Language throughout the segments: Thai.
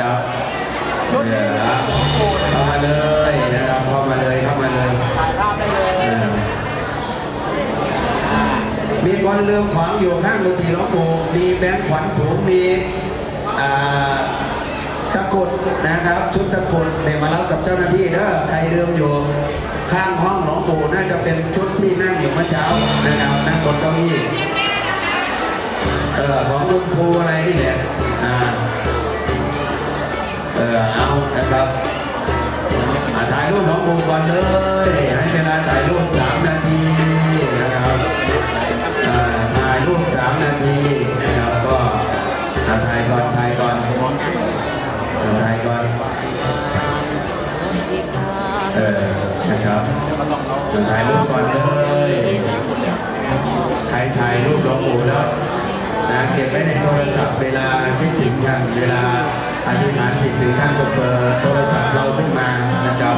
นะครับเดี๋ยวเข้ามาเลยนะครับเข้ามาเลยเข้ามาเลยถ่ายภาพได้เลยเออมีคนลืมของอยู่ข้างดนตรีหลวงปู่มีแบงค์ขวัญถุงมีอ่าตะกรุดนะครับ ชุดตะกรุดเดี๋ยวมารับกับเจ้าหน้าที่เด้อใครลืมอยู่ข้างห้องหลวงปู่น่าจะเป็นชุดที่นั่งอยู่เมื่อเช้านะครับนั่งบนเก้าอี้เออของลุงครูอะไรนี่แหละอ่า เออเอานะครับถ่ายรูปหลวงปู่ก่อนเลย ให้เวลาถ่ายรูปสามนาทีนะครับถ่ายรูปสามนาทีนะครับก็ถ่ายก่อนถ่ายก่อนเออถ่ายก่อนเออนะครับถ่ายรูปก่อนเลยใครถ่ายรูปหลวงปู่แล้วนะเก็บไว้ในโทรศัพท์เวลาคิดถึงท่านเวลา อธิษฐานจิตถึงท่านก็เปิดโทรศัพท์เราขึ้นมานะครับ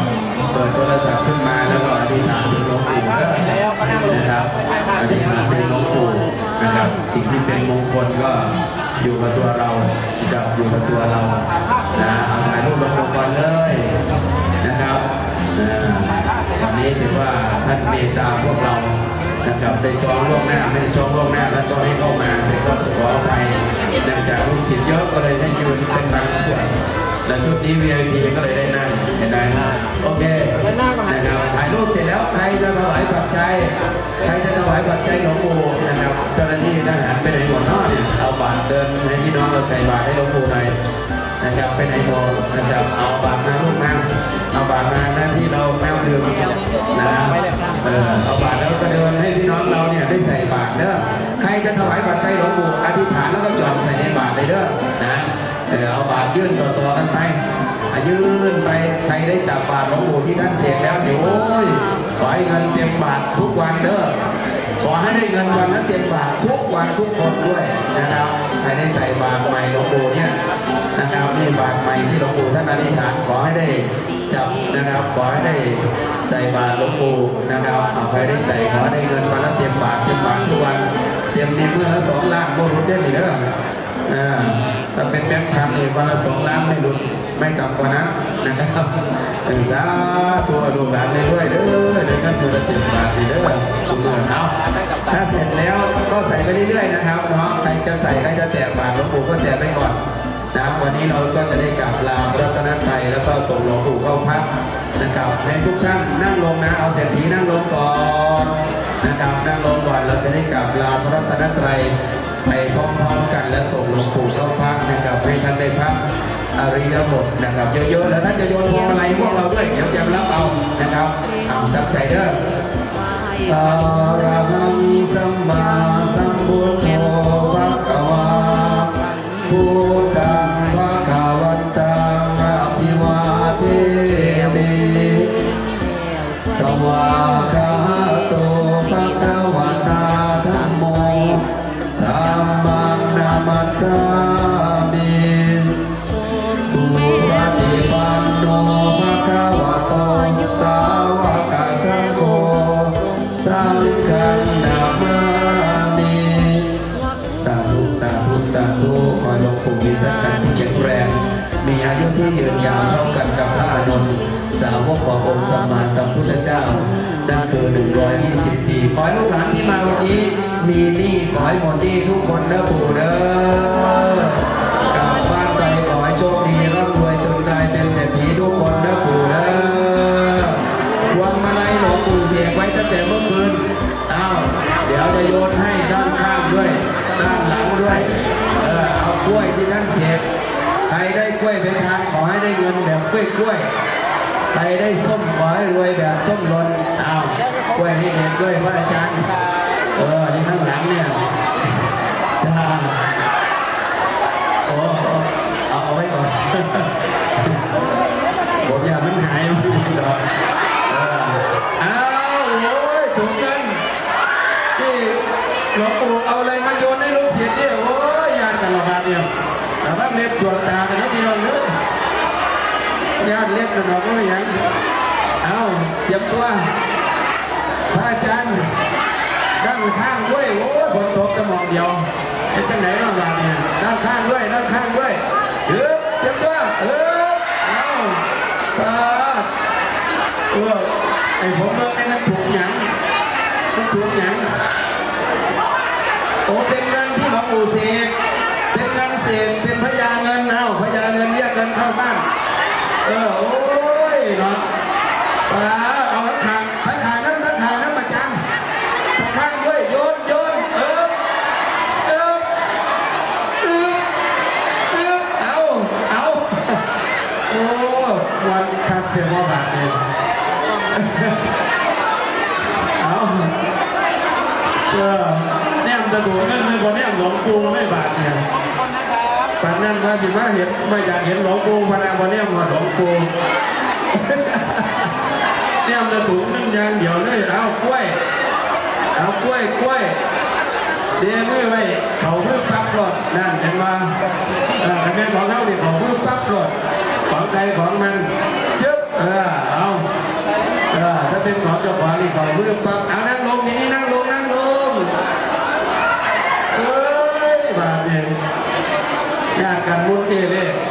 เปิดโทรศัพท์ขึ้นมาแล้วก็อธิษฐานถึงหลวงปู่นะครับอธิษฐานถึงหลวงปู่นะครับสิ่งที่เป็นมงคลก็อยู่กับตัวเราจับอยู่กับตัวเรานะเอาถ่ายรูปลงก่อนเลยนะครับอันนี้ถือว่าท่านเมตตาพวกเรา นะครับได้จองล่วงหน้าไม่ได้จองล่วงหน้าแล้วก็ให้เข้ามาแต่ก็ขออภัยเนื่องจากลูกศิษย์เยอะก็เลยได้ยืนเป็นบางส่วนและชุดนี้ VIP ก็เลยได้นั่งเห็นไหมโอเคนะครับถ่ายรูปเสร็จแล้วใครจะถวายปัจจัยใครจะถวายปัจจัยหลวงปู่นะครับเจ้าหน้าที่ทหารไปไหนหมดเนาะเนี่ยเอาบาตรเดินให้พี่น้องเราใส่บาตรให้หลวงปู่หน่อยนะครับไปไหนหมดนะครับเอาบาตรมาลูกมาเอาบาตรมาหน้าที่เราแมวดื่ม เออเอาบาตรแล้วก็เดินให้พี่น้องเราเนี่ยได้ใส่บาตรเด้อใครจะถวายปัจจัยหลวงปู่อธิษฐานแล้วก็จอดใส่ในบาตรเลยเด้อนะเออเอาบาทยื่นต่อๆกันไปยื่นไปใครได้จับบาทหลวงปู่ที่ท่านเสียแล้วเดี๋ยวโอ้ยขอให้เงินเต็มบาททุกวันเด้อขอให้ได้เงินวันละเต็มบาททุกวันทุกคนด้วยนะครับใครได้ใส่บาทใหม่หลวงปู่เนี่ยนะครับนี่บาทใหม่ที่หลวงปู่ท่านอธิษฐานขอให้ได้ จับนะครับขอให้ได้ใส่บาทหลวงปู่นะครับเอาใครได้ใส่ขอได้เงินวันละเต็มบาทเต็มบาททุกวันเต็มนี่เมื่อละสองล้านโบรุษได้หรือเด้ออ่าถ้าเป็นแบงค์พันนี่วันละสองล้านไม่หลุดไม่ต่ำกว่านั้นนะครับเออสาตัวลูกหลานได้ด้วยเด้อเด้อครับตัวละเจ็ดบาทสิเด้อคุณเงินเอาถ้าเสร็จแล้วก็ใส่ไปเรื่อยๆนะครับเนาะใครจะใส่ใครจะแจกบาทหลวงปู่ก็แจกไปก่อนนะวันนี้เราก็จะได้กราบลาพระรัตนตรัยแล้วก็ส่งหลวงปู่ นะครับให้ทุกท่านนั่งลงนะ เอาเศรษฐีนั่งลงก่อนนะครับนั่งลงก่อนเราจะได้กราบลาพระรัตนตรัยไปพร้อมๆกันและส่งหลวงปู่เข้าพักนะครับให้ท่านได้พักอริยบทนะครับเยอะๆแล้วท่านจะโยนพวงมาลัยพวกเราด้วยเดี๋ยวจะรับเอานะครับทำตั้งใจเด้ออะระหังสัมมา สวากขาโตภะคะวะตาธัมโมธัมมังนามัสสา วกขององค์สมมาสัมพุทธเจ้านั่นคือ120ปีขอให้ลูกหลานที่มาวันนี้ มีหนี้ขอให้หมดหนี้ทุกคนเด้อปู่เด้อกลับบ้านไปขอให้โชคดีร่ำรวยจนกลายเป็นเศรษฐีทุกคนเด้อปู่เด้อวางมาลัยหลวงปู่เสียงไว้ตั้งแต่เมื่อคืนอ้าวเดี๋ยวจะโยนให้ด้านข้างด้วยด้านหลังด้วยเออเอากล้วยที่ท่านเสียใครได้กล้วยไปทานขอให้ได้เงินแบบกล้วยกล้วย ใครได้ส้มขอให้รวยแบบส้มหล่นอ้าวกล้วยให้เด็กด้วยพระอาจารย์เออที่ข้างหลังเนี่ยจ้าโอ้เอาเอาไว้ก่อนผมอยากมันหายมันดอกอ้าวโอ้ยถุงเงินที่หลวงปู่เอาอะไรมาโยนให้ลูกศิษย์เนี่ยโอ้ยยานกันละบาทเนี่ยแต่ว่าเล็บส่วนตาแต่ไม่เราเล ญาติเล็กนอก็ไม่ยังเอาเจ็บตัวพระอาจารย์ด้านข้างด้วยโอ้ผมตกจะมองเดียวเป็นจังไหนบ้างเนี่ยด้านข้างด้วยด้านข้างด้วยเออเจ็บตัวเออเอาปาเออไอผมเลิกไอ้นักถูกหยังนักถูกหยังโอ้เป็นเงินที่หลวงปู่เสกเป็นเงินเศษเป็นพญาเงินเอาพญาเงินเรียกเงินเข้าบ้าน เออโอ้ยเนาะป้าเอาทักทางทางน้ำทักทางน้ำประจังข้างด้วยโยนโยนเออเออเออเออเอาเอาโอ้วันครับเสียว่าบาทเองเอาเออแนมตะบุเงินไม่พอแนมหลวงปู่ไม่บาทเนี่ย ปานนั้นว่าสิว่าเห็นไม่อยากเห็นหลวงปู่พนันพอแนมว่าหลวงปู่แนมตะบุนึ่งอยางเดียวเลยเอากล้วยเอากล้วยกล้วยเดี๋ยวมือไว้เขามือปั๊บรถนั่นเห็นว่าเออคะแนนของเขาเนี่ยเขามือปั๊บรถของใครของมันจึ๊บเออเอาเออถ้าเป็นของเจ้าของนี่เขามือปั๊บเอานั่งลงทีนี้นั่งลงนั่งลง เอ้